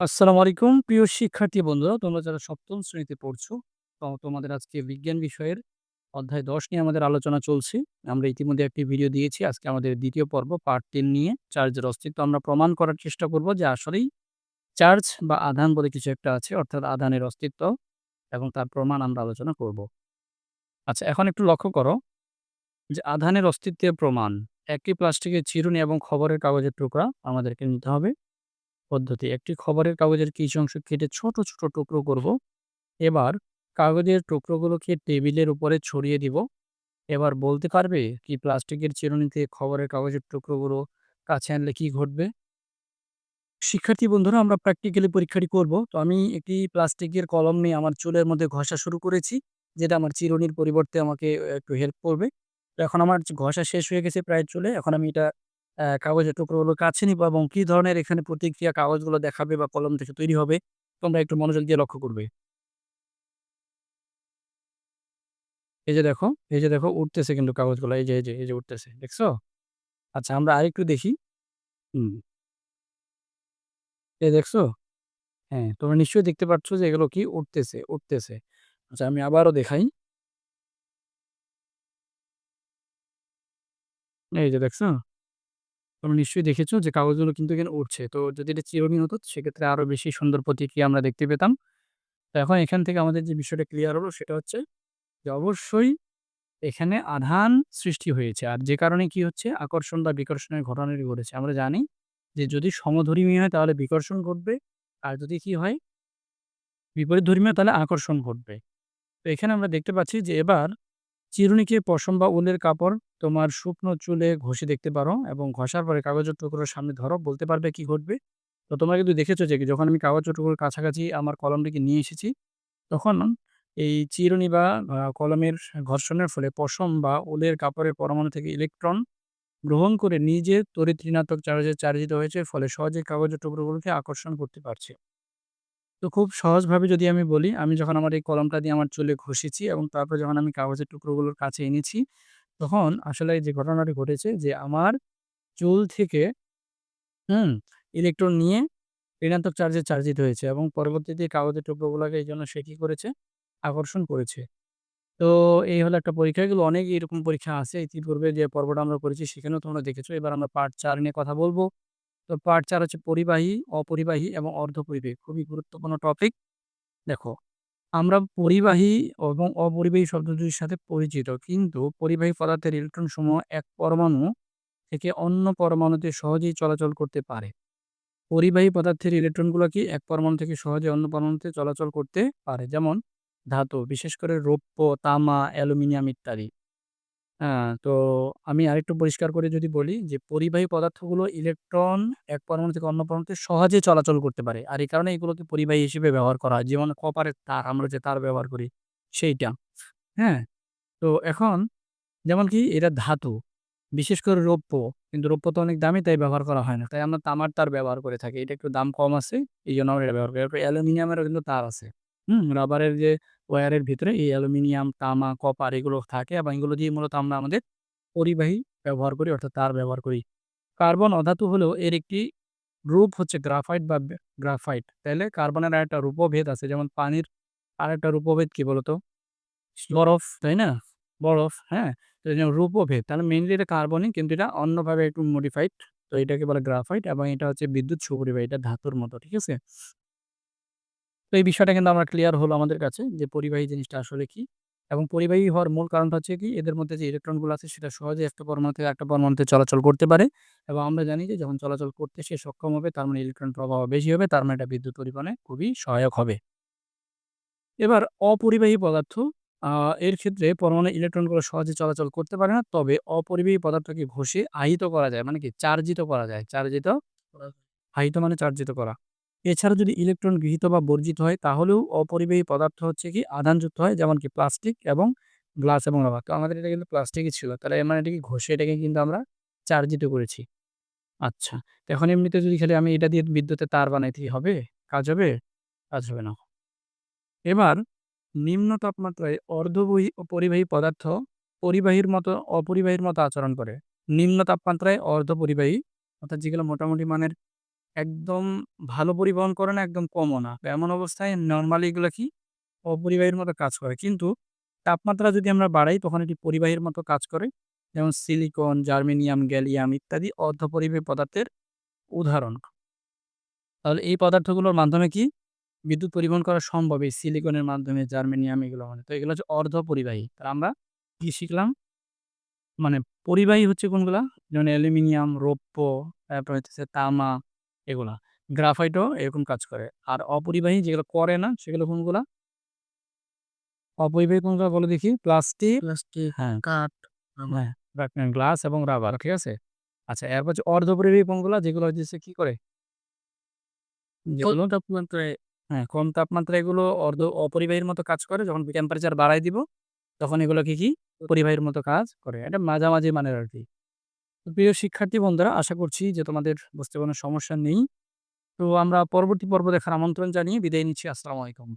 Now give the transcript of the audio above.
আসসালামু আলাইকুম প্রিয় শিক্ষার্থী বন্ধুরা, তোমরা যারা সপ্তম শ্রেণীতে পড়ছো, তোমাদের আজকে বিজ্ঞান বিষয়ের অধ্যায় ১০ নিয়ে আমাদের আলোচনা চলছে। আমরা ইতিমধ্যে একটি ভিডিও দিয়েছি। আজকে আমাদের দ্বিতীয় পর্ব পার্ট ৩ নিয়ে চার্জের অস্তিত্ব আমরা প্রমাণ করার চেষ্টা করব যে আসলেই চার্জ বা আধান বলে কিছু একটা আছে অর্থাৎ আধানের অস্তিত্ব এবং তার প্রমাণ আমরা আলোচনা করব। আচ্ছা এখন একটু লক্ষ্য করো যে আধানের অস্তিত্বের প্রমাণ। একটি প্লাস্টিকের চিরুনি এবং খবরের কাগজের টুকরা আমাদেরকে নিতে হবে। পদ্ধতি একটি খবরের কাগজের কিছু অংশ কেটে ছোট, ছোট টুকরো করব। এবার কাগজের টুকরোগুলোকে টেবিলের উপরে ছড়িয়ে দিব। এবার বলতে পারবে কি প্লাস্টিকের চিরুনিতে খবরের কাগজের টুকরোগুলো কাছে আনলে কি ঘটবে? শিক্ষার্থী বন্ধুরা আমরা প্র্যাকটিক্যালি পরীক্ষাটি করব। তো আমি একটি প্লাস্টিকের কলম নিয়ে আমার চুলের মধ্যে ঘষা শুরু করেছি। যেটা আমার চিরুনির পরিবর্তে আমাকে একটু হেল্প করবে। এখন আমার ঘষা শেষ হয়ে গেছে প্রায় চুলে। এখন আমি এটা কাগজের টুকরোগুলো কাছে নিবো এবং কি ধরনের এখানে প্রতিক্রিয়া কাগজগুলো দেখাবে বা কলম থেকে তৈরি হবে, তোমরা একটু মনোযোগ দিয়ে লক্ষ্য করবে। এই যে দেখো, এই যে দেখো উঠতেছে কিন্তু কাগজগুলো। এই যে, এই যে, এই যে উঠতেছে। দেখছ? আচ্ছা আমরা আরেকটু দেখি। হুম। এই দেখছ? হ্যাঁ, তোমরা নিশ্চয়ই দেখতে পাচ্ছ যে এগুলো কি উঠতেছে, উঠতেছে। আচ্ছা আমি আবারও দেখাই। এই যে দেখছ? তোমরা নিশ্চয়ই দেখেছ যে কাগজগুলো কিন্তু এখানে উঠছে। তো যদি এটা চিরুনি হতো, সেক্ষেত্রে আরও বেশি সুন্দর প্রতিক্রিয়া আমরা দেখতে পেতাম। তো এখন এখান থেকে আমাদের যে বিষয়টা ক্লিয়ার হলো, সেটা হচ্ছে যে অবশ্যই এখানে আধান সৃষ্টি হয়েছে। আর যে কারণে কি হচ্ছে, আকর্ষণ বা বিকর্ষণের ঘটনাটি ঘটেছে। আমরা জানি যে যদি সমধর্মী হয়, তাহলে বিকর্ষণ ঘটবে। আর যদি কি হয় বিপরীতধর্মী হয় তাহলে আকর্ষণ ঘটবে। তো এখানে আমরা দেখতে পাচ্ছি যে এবার চিরুনিকে পশম বা উলের কাপড় তোমার শুকনো চুলে ঘষে দেখতে পারো এবং ঘষার পরে কাগজের টুকরোর সামনে ধরো বলতে পারবে কি ঘটবে? তো তোমরা কিন্তু দেখেছ যে যখন আমি কাগজের টুকরোর কাছাকাছি আমার কলমটিকে নিয়ে এসেছি, তখন এই চিরুনি বা কলমের ঘর্ষণের ফলে পশম বা উলের কাপড়ের পরমাণু থেকে ইলেকট্রন গ্রহণ করে নিজে তড়িৎ ঋণাত্মক চার্জে চার্জিত হয়েছে ফলে সহজেই কাগজের টুকরোগুলোকে আকর্ষণ করতে পারছে। তো খুব সহজভাবে যদি আমি বলি, আমি যখন আমার এই কলমটা দিয়ে আমার চুলে ঘষেছি এবং তারপর যখন আমি কাগজের টুকরোগুলোর কাছে এনেছি, তখন আসলে যে ঘটনাটি ঘটেছে যে আমার চুল থেকে হুম, ইলেকট্রন নিয়ে ঋণাত্মক চার্জে চার্জিত হয়েছে এবং পরবর্তীতে কাগজের টুকরোগুলোকে এই জন্য সে কি করেছে? আকর্ষণ করেছে। তো এই হলো একটা পরীক্ষা। এগুলো অনেক এরকম পরীক্ষা আছে। ইতিপূর্বে যে পর্বটা আমরা করেছি সেখানেও তোমরা দেখেছ। এবার আমরা পার্ট চার নিয়ে কথা বলব তো পার্ট চার হচ্ছে পরিবাহী, অপরিবাহী এবং অর্ধপরিবাহী। খুবই গুরুত্বপূর্ণ টপিক। দেখো, আমরা পরিবাহী এবং অপরিবাহী শব্দ দুটির সাথে পরিচিত। কিন্তু পরিবাহী পদার্থের ইলেকট্রনসমূহ এক পরমাণু থেকে অন্য পরমাণুতে সহজেই চলাচল করতে পারে। পরিবাহী পদার্থের ইলেকট্রনগুলো কি এক পরমাণু থেকে সহজে অন্য পরমাণুতে চলাচল করতে পারে। যেমন ধাতু, বিশেষ করে রৌপ্য, তামা, অ্যালুমিনিয়াম ইত্যাদি। হ্যাঁ, তো আমি আরেকটু পরিষ্কার করে যদি বলি যে পরিবাহী পদার্থগুলো ইলেকট্রন এক পরমাণু থেকে অন্য পরমাণুতে সহজে চলাচল করতে পারে। আর এই কারণে এগুলোকে পরিবাহী হিসেবে ব্যবহার করা হয়। যেমন কপারের তার আমরা যে তার ব্যবহার করি সেইটা। হ্যাঁ? তো এখন যেমন কি এটা ধাতু, বিশেষ করে রৌপ্য। কিন্তু রৌপ্য তো অনেক দামি তাই ব্যবহার করা হয় না। তাই আমরা তামার তার ব্যবহার করে থাকি। এটা একটু দাম কম আছে এইজন্য আমরা এটা ব্যবহার করি। অ্যালুমিনিয়ামেরও কিন্তু তার আছে। হুম? রাবারের যে ওয়্যারের ভিতরে এই অ্যালুমিনিয়াম, তামা, কপার এগুলো থাকে এবং এগুলো দিয়ে মূলত আমরা আমাদের পরিবাহী ব্যবহার করি অর্থাৎ তার ব্যবহার করি। কার্বন অধাতু হলেও এর একটি রূপ হচ্ছে গ্রাফাইট বা গ্রাফাইট। তাইলে কার্বনের আরেকটা রূপভেদ আছে। যেমন পানির আরেকটা রূপভেদ কি বলতো? বরফ, তাই না? বরফ, হ্যাঁ? তো এই যে রূপভেদ। তাহলে মেইনলি এটা কার্বনই কিন্তু এটা অন্যভাবে একটু মডিফাইড। তো এটাকে বলে গ্রাফাইট এবং এটা হচ্ছে বিদ্যুৎ সুপরিবাহী। এটা ধাতুর মতো। ঠিক আছে? তো এই বিষয়টা কিন্তু আমরা ক্লিয়ার হলো আমাদের কাছে যে পরিবাহী জিনিসটা আসলে কি? এবং পরিবাহী হওয়ার মূল কারণটা হচ্ছে কি এদের মধ্যে যে ইলেকট্রনগুলো আছে সেটা সহজে একটা পরমাণু থেকে আরেকটা পরমাণুতে চলাচল করতে পারে এবং আমরা জানি যে যখন চলাচল করতে সে সক্ষম হবে তার মানে ইলেকট্রন প্রবাহ বেশি হবে, তার মানে এটা বিদ্যুৎ পরিবহনে খুবই সহায়ক হবে। এবার অপরিবাহী পদার্থ এর ক্ষেত্রে পরমাণুর ইলেকট্রনগুলো সহজে চলাচল করতে পারে না। তবে অপরিবাহী পদার্থকে ঘষে আহিত করা যায়। মানে কি চার্জিত করা যায়। চার্জিত, আহিত মানে চার্জিত করা। এছাড়া যদি ইলেকট্রন গৃহীত বা বর্জিত হয়, তাহলেও অপরিবাহী পদার্থ হচ্ছে কি, আধানযুক্ত হয়, যেমন কি প্লাস্টিক এবং গ্লাস এবং রাবার। তো আমাদের এটা কিন্তু প্লাস্টিকই ছিল। তাহলে মানে এটাকে ঘষে, এটাকে কিন্তু আমরা চার্জিত করেছি। আচ্ছা। এখন এমনিতে যদি খালি আমি এটা দিয়ে বিদ্যুতের তার বানাইতে হবে? কাজ হবে? কাজ হবে না। এবার নিম্ন তাপমাত্রায় অর্ধবহি পরিবাহী পদার্থ পরিবাহীর মতো, অপরিবাহীর মতো আচরণ করে। নিম্ন তাপমাত্রায় অর্ধপরিবাহী, অর্থাৎ যেগুলো মোটামুটি মানের একদম ভালো পরিবহন করে না, একদম কমও না। তো এমন অবস্থায় নরমালি এগুলা কি অপরিবাহীর মতো কাজ করে। কিন্তু তাপমাত্রা যদি আমরা বাড়াই তখন এটি পরিবাহীর মতো কাজ করে। যেমন সিলিকন, জার্মেনিয়াম, গ্যালিয়াম ইত্যাদি অর্ধপরিবাহী পদার্থের উদাহরণ। তাহলে এই পদার্থগুলোর মাধ্যমে কি বিদ্যুৎ পরিবহন করা সম্ভব এই সিলিকনের মাধ্যমে, জার্মেনিয়াম এগুলো মানে। তো এগুলো হচ্ছে অর্ধপরিবাহী। তাহলে আমরা কি শিখলাম? মানে পরিবাহী হচ্ছে কোনগুলা? যেমন অ্যালুমিনিয়াম, রৌপ্য, তারপর হচ্ছে তামা এগুলা। গ্রাফাইটও এরকম কাজ করে। আর অপরিবাহী যেগুলো করে না সেগুলো কোনগুলা? অপরিবাহী কোনগুলা বলো দেখি? প্লাস্টিক প্লাস্টিক, হ্যাঁ, কাঠ। হ্যাঁ, গ্লাস এবং রাবার। ঠিক আছে? আচ্ছা এরপর হচ্ছে অর্ধপরিবাহী কোনগুলা? যেগুলো হইতেছে কি করে? যেগুলো কম তাপমাত্রায় হ্যাঁ, কম তাপমাত্রায় এগুলো অর্ধ অপরিবাহীর মতো কাজ করে। যখন টেম্পারেচার বাড়ায় দিব, তখন এগুলো কি কি পরিবাহীর মতো কাজ করে। এটা মাঝামাঝি মানের আরকি। তো প্রিয় শিক্ষার্থী বন্ধুরা, আশা করছি যে তোমাদের বুঝতে কোনো সমস্যা নেই। তো আমরা পরবর্তী পর্ব দেখার আমন্ত্রণ জানিয়ে বিদায় নিচ্ছি। আসসালামু আলাইকুম।